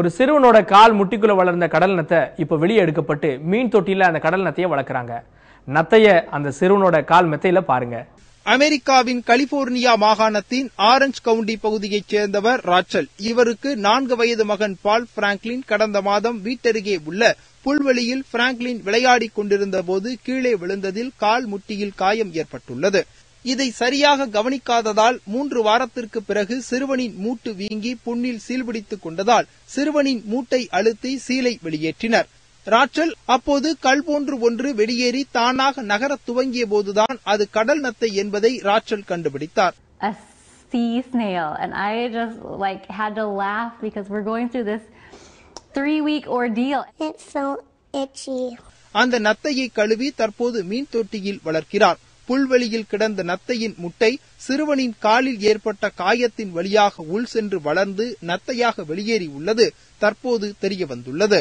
ஒரு சிறுவனோட கால் முட்டிக்குள்ள வளர்ந்த கடல் நத்தை இப்போ வெளியே எடுக்கப்பட்டு மீன் தொட்டியில் அந்த கடல் நத்தையை வளர்க்குறாங்க. நத்தைய அந்த சிறுவனோட கால் மெத்தையில பாருங்க. அமெரிக்காவின் கலிபோர்னியா மாகாணத்தின் ஆரஞ்ச் கவுண்டி பகுதியைச் சேர்ந்தவர் ராச்சல். இவருக்கு நான்கு வயது மகன் பால் பிராங்க்லின் கடந்த மாதம் வீட்டருகே உள்ள புல்வெளியில் பிராங்க்லின் விளையாடிக் கொண்டிருந்த போது கீழே விழுந்ததில் கால் முட்டியில் காயம் ஏற்பட்டுள்ளது. இதை சரியாக கவனிக்காததால் மூன்று வாரத்திற்கு பிறகு சிறுவனின் மூட்டு வீங்கி புண்ணில் சீல்பிடித்துக் கொண்டதால் சிறுவனின் மூட்டை அழுத்தி சீலை வெளியேற்றினர் ராச்சல் அப்போது கல் போன்று ஒன்று வெளியேறி தானாக நகரத் துவங்கிய போதுதான் அது கடல் நத்தை என்பதை ராச்சல் கண்டுபிடித்தார் a sea snail and I just like had to laugh because we're going through this three week ordeal. It's so itchy. அந்த நத்தையை கழுவி தற்போது மீன் தொட்டியில் வளர்க்கிறார் புல்வெளியில் கிடந்த நத்தையின் முட்டை சிறுவனின் காலில் ஏற்பட்ட காயத்தின் வழியாக உள் சென்று வளர்ந்து நத்தையாக வெளியேறி உள்ளது தற்போது தெரியவந்துள்ளது.